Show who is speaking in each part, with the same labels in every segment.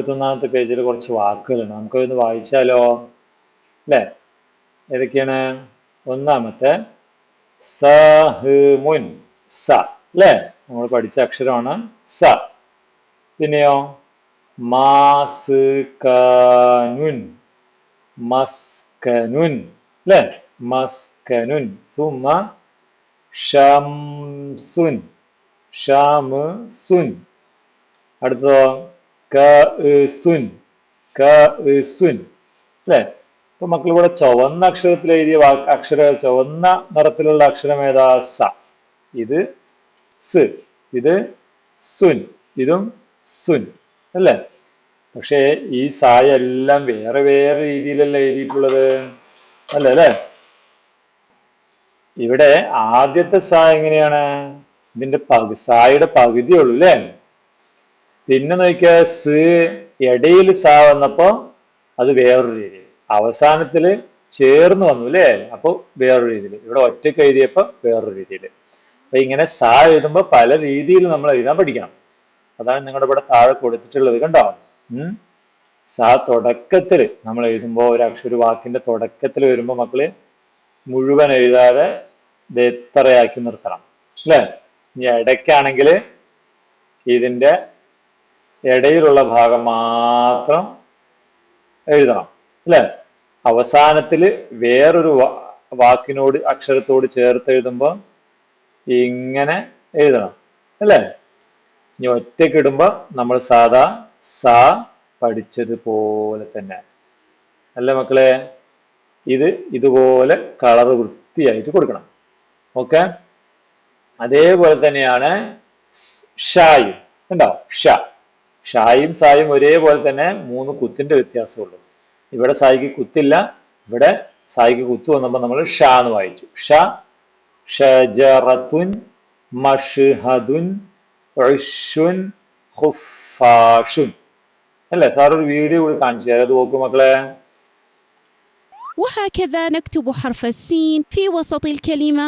Speaker 1: എഴുപത്തൊന്നാമത്തെ പേജിൽ കുറച്ച് വാക്കുകളുണ്ട്. നമുക്കൊന്ന് വായിച്ചാലോ? അല്ലേ? ഏതൊക്കെയാണ്? ഒന്നാമത്തെ സഹ്മുൻ സ. അല്ലേ? നമ്മൾ പഠിച്ച അക്ഷരമാണ് സ. പിന്നെയോ? മാസ്കനുൻ മസ്കനുൻ. അല്ലേ? മസ്കനുൻ. സുമ ഷംസുൻ. ഷംസുൻ അടുത്തതോ? കസുൻ കസുൻ അല്ലേ? അപ്പൊ മക്കൾ ഇവിടെ ചുവന്ന അക്ഷരത്തിൽ എഴുതിയ അക്ഷര ചുവന്ന നിറത്തിലുള്ള അക്ഷരം ഏതാ? സ. ഇത് സ്. ഇത് സുൻ. ഇതും സുൻ. അല്ലേ? പക്ഷേ ഈ സായ എല്ലാം വേറെ വേറെ രീതിയിലല്ല എഴുതിയിട്ടുള്ളത്. അല്ലേ അല്ലേ? ഇവിടെ ആദ്യത്തെ സ എങ്ങനെയാണ്? ഇതിന്റെ പകു സായുടെ പകുതിയുള്ളൂ അല്ലേ? പിന്നെ നോക്കിയാൽ സ് ഇടയിൽ സ വന്നപ്പോ അത് വേറൊരു രീതിയിൽ. അവസാനത്തിൽ ചേർന്ന് വന്നു അല്ലേ? അപ്പൊ വേറൊരു രീതിയിൽ. ഇവിടെ ഒറ്റയ്ക്ക് എഴുതിയപ്പോ വേറൊരു രീതിയിൽ. അപ്പൊ ഇങ്ങനെ സ എഴുതുമ്പോ പല രീതിയിൽ നമ്മൾ എഴുതാൻ പഠിക്കണം. അതാണ് നിങ്ങളുടെ ഇവിടെ താഴെ കൊടുത്തിട്ടുള്ളത് കണ്ടോ? സ തുടക്കത്തിൽ നമ്മൾ എഴുതുമ്പോൾ ഒരു അക്ഷര വാക്കിന്റെ തുടക്കത്തിൽ വരുമ്പോൾ മക്കൾ മുഴുവൻ എഴുതാതെ ഇത് എത്രയാക്കി നിർത്തണം. അല്ലേ? ഇനി ഇടയ്ക്കാണെങ്കിൽ ഇതിന്റെ ഇടയിലുള്ള ഭാഗം മാത്രം എഴുതണം അല്ലേ? അവസാനത്തിൽ വേറൊരു വാക്കിനോട് അക്ഷരത്തോട് ചേർത്ത് എഴുതുമ്പോൾ ഇങ്ങനെ എഴുതണം അല്ലേ? ഇനി ഒറ്റയ്ക്ക് ഇടുമ്പോ നമ്മൾ സാധാ സ പഠിച്ചതുപോലെ തന്നെ. അല്ലേ മക്കളെ? ഇത് ഇതുപോലെ കളർ വൃത്തിയായിട്ട് കൊടുക്കണം. ഓക്കെ? അതേപോലെ തന്നെയാണ് ഷായും. ഉണ്ടാവും ഷ. ഷായും സായും ഒരേപോലെ തന്നെ മൂന്ന് കുത്തിന്റെ വ്യത്യാസമുള്ളൂ ഇവിടെ സായിക്ക് കുത്തില്ല ഇവിടെ സായിക്ക് കുത്തു വന്നപ്പോൾ നമ്മൾ ഷ എന്ന് വായിച്ചു ഷ ഷജറത്തുൻ മഷ്ഹദുൻ ഉഷുൻ ഖുഫാഷുൻ അല്ലേ സാർ ഒരു വീഡിയോ കൂടി കാണിച്ചു തരാം അത് നോക്കൂ മക്കളെ
Speaker 2: وهكذا نكتب حرف السين في وسط الكلمة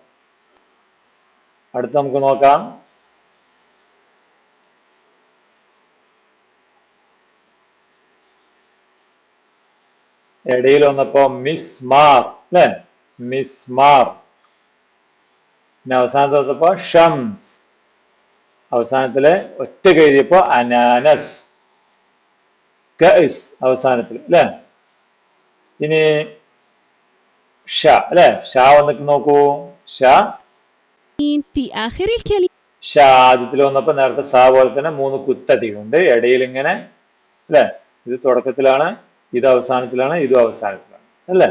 Speaker 1: അടുത്ത നമുക്ക് നോക്കാം. ഇടയിൽ വന്നപ്പോ മിസ് മാർ അല്ലേ? മിസ്മാർ പിന്നെ അവസാനത്ത് വന്നപ്പോ ഷംസ്. അവസാനത്തിൽ ഒറ്റ കഴുതിയപ്പോ അനാനസ്. അവസാനത്തിൽ അല്ലേ? ഇനി ഷ അല്ലെ? ഷ വന്നിട്ട് നോക്കൂ. ഷ
Speaker 2: في آخر الكلمة
Speaker 1: ഷ ആദ്യത്തിൽ വന്നപ്പോ നേരത്തെ സ പോലെ തന്നെ മൂന്ന് കുത്തധികമുണ്ട് ഇടയിൽ ഇങ്ങനെ അല്ലെ ഇത് തുടക്കത്തിലാണ് ഇത് അവസാനത്തിലാണ് ഇതും അവസാനത്തിലാണ് അല്ലേ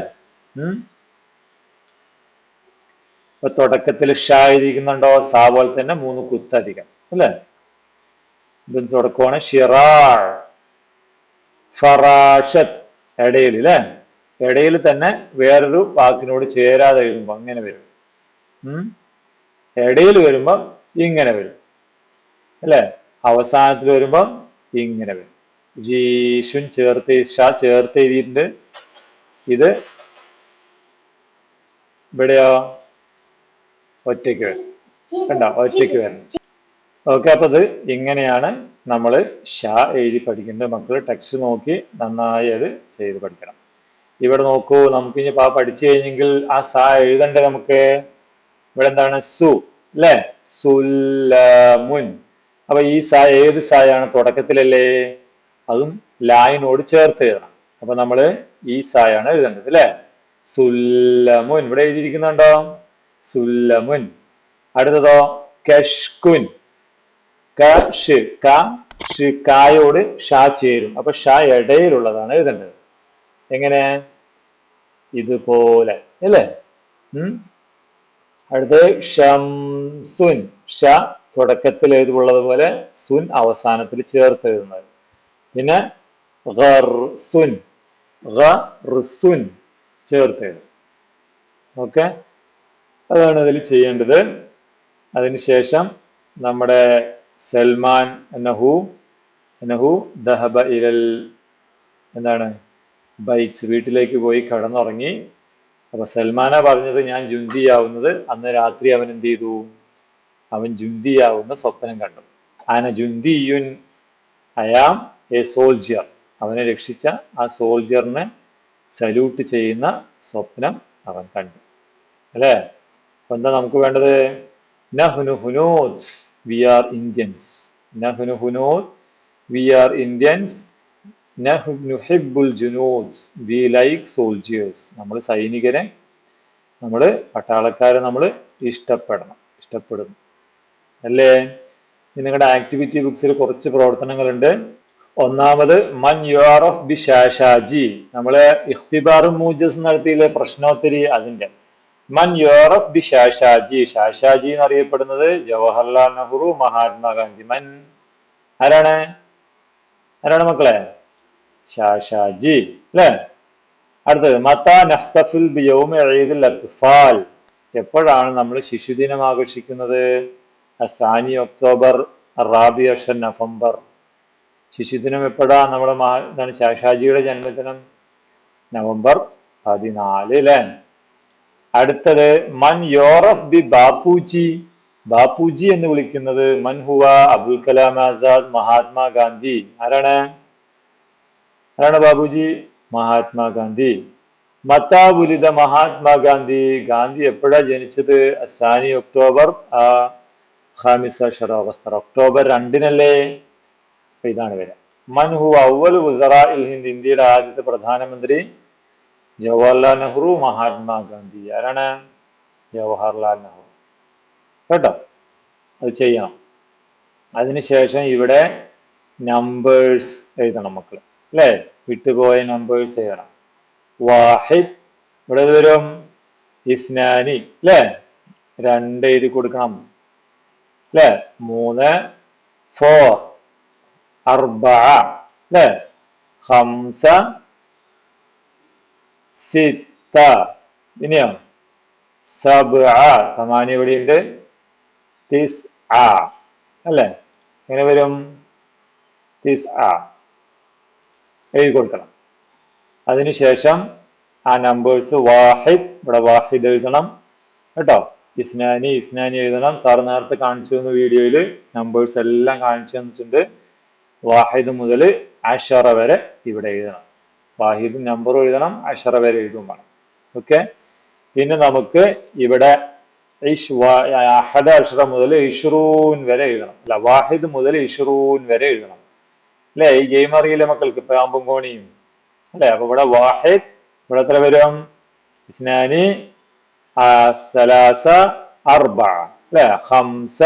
Speaker 1: ഉം ഇപ്പൊ തുടക്കത്തിൽ ഷ എഴുതിക്കുന്നുണ്ടോ സ പോലെ തന്നെ മൂന്ന് കുത്തധികം അല്ലേ ഇത് തുടക്കമാണ് ഷിറാർ ഫറാഷത്ത് ഇടയിൽ അല്ലേ ഇടയിൽ തന്നെ വേറൊരു വാക്കിനോട് ചേരാതെ എഴുതുമ്പോ അങ്ങനെ വരും ഉം ഇടയിൽ വരുമ്പോൾ ഇങ്ങനെ വരും. അല്ലേ? അവസാനത്തിൽ വരുമ്പോൾ ഇങ്ങനെ വരും. ജീഷുൻ ചേർത്ത് ഷ ചേർത്ത് എഴുതിയിട്ടുണ്ട്. ഇത് ഇവിടെയോ? ഒറ്റയ്ക്ക് വരും. കണ്ട? ഒറ്റയ്ക്ക് വരണം. ഓക്കെ അപ്പൊ ഇത് ഇങ്ങനെയാണ് നമ്മൾ ഷാ എഴുതി പഠിക്കേണ്ടത് മക്കൾ ടെക്സ്റ്റ് നോക്കി നന്നായി അത് ചെയ്ത് പഠിക്കണം. ഇവിടെ നോക്കൂ നമുക്ക് ഇനി പാ പഠിച്ചു കഴിഞ്ഞെങ്കിൽ ആ സ എഴുതണ്ടേ നമുക്ക്? ഇവിടെ എന്താണ് സു അല്ലേ സുല്ലമുൻ. അപ്പൊ ഈ സായ ഏത് സായാണ് തുടക്കത്തിലല്ലേ? അതും ലായിനോട് ചേർത്ത് എഴുതണം അപ്പൊ നമ്മൾ ഈ സായാണ് എഴുതേണ്ടത് അല്ലേ സുല്ലമുൻ. ഇവിടെ എഴുതിയിരിക്കുന്നുണ്ടോ? സുല്ലമുൻ. അടുത്തതോ കഷ്കുൻ. കഷ് ക കായോട് ഷാ ചേരും. അപ്പൊ ഷാ ഇടയിലുള്ളതാണ് എഴുതേണ്ടത്. എങ്ങനെ? ഇതുപോലെ അല്ലേ ഉം? അടുത്ത് ഷംസുൻ ഷ തുടക്കത്തിൽ എഴുതുള്ളതുപോലെ സുൻ അവസാനത്തിൽ ചേർത്ത് എഴുതുന്നത്. പിന്നെ സുൻ. ചേർത്ത് എഴുതും. ഓക്കെ? അതാണ് അതിൽ ചെയ്യേണ്ടത്. അതിനുശേഷം നമ്മുടെ സൽമാൻ നഹു നഹു ദഹബ ഇരൽ എന്താണ്? ബൈറ്റ്സ് വീട്ടിലേക്ക് പോയി കടന്നുറങ്ങി അപ്പൊ സൽമാന പറഞ്ഞത് ഞാൻ ജുന്തിയാവുന്നത് അന്ന് രാത്രി അവൻ എന്ത് ചെയ്തു? അവൻ ജുന്തിയാവുന്ന സ്വപ്നം കണ്ടു. ആന ജുന്തിയുൻ അയാം എ സോൾജിയർ. അവനെ രക്ഷിച്ച ആ സോൾജിയറിനെ സല്യൂട്ട് ചെയ്യുന്ന സ്വപ്നം അവൻ കണ്ടു. അല്ലേ? അപ്പൊ എന്താ നമുക്ക് വേണ്ടത്? നഹ്നു ഹുനൂസ് വി ആർ ഇന്ത്യൻസ്. നഹ്നു ഹുനൂസ് we are Indians we like soldiers. നമ്മൾ സൈനികരെ നമ്മൾ പട്ടാളക്കാരെ നമ്മൾ ഇഷ്ടപ്പെടണം ഇഷ്ടപ്പെടുന്നു. അല്ലേ? നിങ്ങളുടെ ആക്ടിവിറ്റി ബുക്സിൽ കുറച്ച് പ്രവർത്തനങ്ങളുണ്ട്. ഒന്നാമത് മൻ യുആർ ഓഫ് ബി ഷാഷാജി നമ്മൾ ഇഖ്തിബാറും മൂജസ് നടത്തിയില്ലേ പ്രശ്നോത്തരി അതിന്റെ മൻ യുആർ ഓഫ് ബി ഷാഷാജി ഷാഷാജി എന്നറിയപ്പെടുന്നത് ജവഹർലാൽ നെഹ്റു മഹാത്മാഗാന്ധി മൻ ആരാണ്? ആരാണ് മക്കളെ? ഷാഷാജി അല്ലേ അടുത്തത് മത്താ നഹ്തഫിൽ അത്ഫാൽ എപ്പോഴാണ് നമ്മൾ ശിശുദിനം ആഘോഷിക്കുന്നത്? അസാനി ഒക്ടോബർ റാബി അഷൻ നവംബർ. ശിശുദിനം എപ്പോഴാ നമ്മുടെ മാ എന്താണ് ഷാഷാജിയുടെ ജന്മദിനം? നവംബർ പതിനാല് അല്ലേ അടുത്തത് മൻ യോറഫ് ബി ബാപ്പുജി. ബാപ്പുജി എന്ന് വിളിക്കുന്നത് മൻ ഹുവ അബുൽ കലാം ആസാദ് മഹാത്മാഗാന്ധി ആരാണ്? ആരാണ് ബാബുജി മഹാത്മാഗാന്ധി. മത്താപുലിത മഹാത്മാഗാന്ധി ഗാന്ധി എപ്പോഴാ ജനിച്ചത്? അസാനി ഒക്ടോബർ ഖാമിസ ഷറോബസ്തർ ഒക്ടോബർ രണ്ടിനല്ലേ? അപ്പൊ ഇതാണ് വരിക മൻഹു അവൽ ഉസറ ഇൽ ഹിന്ദ് ഇന്ത്യയുടെ ആദ്യത്തെ പ്രധാനമന്ത്രി ജവഹർലാൽ നെഹ്റു മഹാത്മാഗാന്ധി. ആരാണ്? ജവഹർലാൽ നെഹ്റു. കേട്ടോ? അത് ചെയ്യണം. അതിനുശേഷം ഇവിടെ നമ്പേഴ്സ് എഴുതണം മക്കൾ അല്ലേ വിട്ടുപോയ നമ്പേഴ്സ് ചെയ്യണം. വാഹിദ് ഇവിടെ വരും? ഇസ്നാനി അല്ലേ രണ്ട് എഴുതി കൊടുക്കണം. അല്ലേ മൂന്ന് ഫോർ അർബ അല്ലേ ഹംസ സിത്ത ഇനിയോ? സബ് സമാനി ഇവിടെ ഉണ്ട് തിസ് ആ അല്ലേ? എങ്ങനെ വരും? തിസ് ആ എഴുതി കൊടുക്കണം അതിനുശേഷം ആ നമ്പേഴ്സ് വാഹിദ് ഇവിടെ വാഹിദ് എഴുതണം. കേട്ടോ? ഇസ്നാനി ഇസ്നാനി എഴുതണം. സാർ നേരത്തെ കാണിച്ചു തന്ന വീഡിയോയിൽ നമ്പേഴ്സ് എല്ലാം കാണിച്ചു തന്നിട്ടുണ്ട്. വാഹിദ് മുതൽ അഷറ വരെ ഇവിടെ എഴുതണം. വാഹിദ് നമ്പർ എഴുതണം അഷറ വരെ എഴുതും വേണം. ഓക്കെ പിന്നെ നമുക്ക് ഇവിടെ അഹദ് അഷറ മുതൽ ഇഷ്റൂൻ വരെ എഴുതണം. അല്ല വാഹിദ് മുതൽ ഇഷ്റൂൻ വരെ എഴുതണം. അല്ലെ? ഈ ഗെയിം അറിയില്ല മക്കൾക്ക്? പാമ്പും കോണിയും. അല്ലെ? അപ്പൊ ഇവിടെ വാഹിദ് ഇവിടെ എത്ര വരും ഇസ്നാനി സലാസ അർബ അല്ലെ? ഹംസ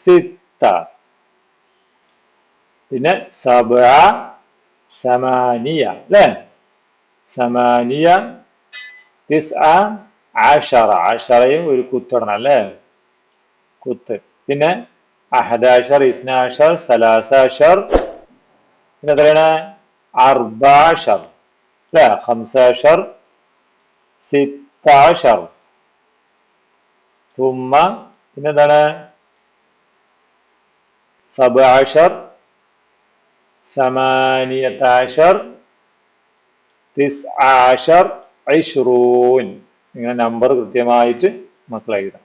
Speaker 1: സിത്ത. പിന്നെ സബ സമാനിയ അല്ലെ? സമാനിയ തിസ് ആഷറ. ആഷറയും ഒരു കുത്തിടണം അല്ലേ? കുത്ത്. പിന്നെ അഹദാഷർ ഇസ്നാഷർ സലാസാഷർ പിന്നെ എത്രയാണ് അർബാഷർ അല്ലേ ഹംസാഷർ സിത്താഷർ തുമ്മ പിന്നെന്താണ് സബാഷർ സമാനിയത്താഷർ തിസ് ആഷർ ഐഷ്റൂൻ ഇങ്ങനെ നമ്പർ കൃത്യമായിട്ട് മക്കൾ എഴുതാം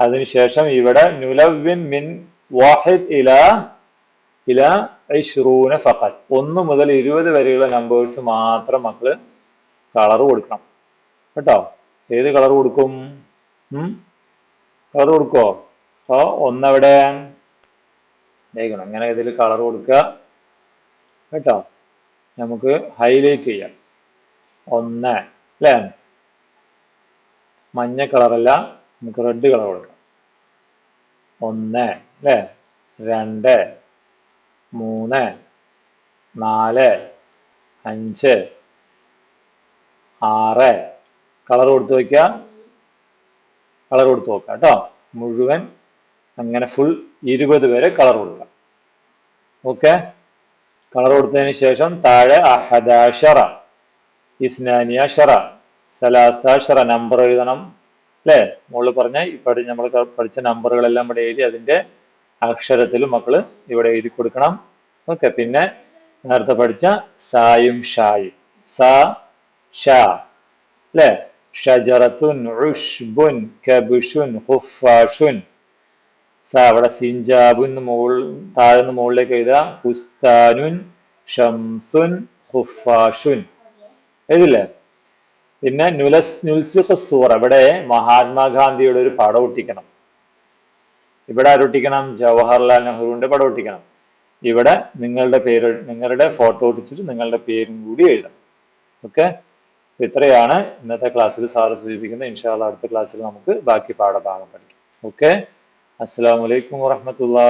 Speaker 1: അതിനുശേഷം ഇവിടെ നുലവിൻ മിൻ വാഹിദ് ഇല ഇല ഐഷ്റൂന ഫഖത്ത് ഒന്ന് മുതൽ ഇരുപത് വരെയുള്ള നമ്പേഴ്സ് മാത്രം മക്കൾ കളർ കൊടുക്കണം. കേട്ടോ? ഏത് കളർ കൊടുക്കും? കളർ കൊടുക്കോ അപ്പോ ഒന്നവിടെ. ദൈവം അങ്ങനെ ഇതിൽ കളർ കൊടുക്കുക. കേട്ടോ? നമുക്ക് ഹൈലൈറ്റ് ചെയ്യാം. ഒന്ന് അല്ലേ? മഞ്ഞ കളറല്ല നമുക്ക് റെഡ് കളർ കൊടുക്കാം. ഒന്ന് അല്ലേ? രണ്ട് മൂന്ന് നാല് അഞ്ച് ആറ്. കളർ കൊടുത്തു വയ്ക്കുക കളർ കൊടുത്ത് നോക്കാം കേട്ടോ. മുഴുവൻ അങ്ങനെ ഫുൾ ഇരുപത് വരെ കളർ കൊടുക്കാം ഓക്കെ കളർ കൊടുത്തതിന് ശേഷം താഴെ അഹദാഷറ സലാസ്ത ഷറ നമ്പർ എഴുതണം. അല്ലേ? മുകളിൽ പറഞ്ഞ പഠി നമ്മൾ പഠിച്ച നമ്പറുകളെല്ലാം ഇവിടെ എഴുതി അതിന്റെ അക്ഷരത്തിൽ മക്കൾ ഇവിടെ എഴുതി കൊടുക്കണം. ഓക്കെ പിന്നെ നേരത്തെ പഠിച്ച സായും ഷായും. സ ഷ. അല്ലേ? ഷജറത്തുൻ ഉഷ്ബുൻ കബുഷുൻ ഖുഫാഷുൻ സ അവിടെ സിഞ്ചാബുൻ താഴെ നിന്ന് മുകളിലേക്ക് എഴുതുക. ഫുസ്താനുൻ ഷംസുൻ ഖുഫാഷുൻ എഴുതില്ലേ? പിന്നെ നുലസ് നുൽസുഖ സൂർ ഇവിടെ മഹാത്മാഗാന്ധിയുടെ ഒരു പടം ഒട്ടിക്കണം. ഇവിടെ ആരൊട്ടിക്കണം ജവഹർലാൽ നെഹ്റുവിന്റെ പടം ഒട്ടിക്കണം. ഇവിടെ നിങ്ങളുടെ പേര് നിങ്ങളുടെ ഫോട്ടോ ഒട്ടിച്ചിട്ട് നിങ്ങളുടെ പേരും കൂടി എഴുതാം. ഓക്കെ? ഇത്രയാണ് ഇന്നത്തെ ക്ലാസ്സിൽ സാറ് സൂചിപ്പിക്കുന്നത് ഇൻഷാല്ല അടുത്ത ക്ലാസ്സിൽ നമുക്ക് ബാക്കി പാഠഭാഗം പഠിക്കാം. ഓക്കെ? അസ്സാം വലൈക്കും വാഹമത്തുള്ള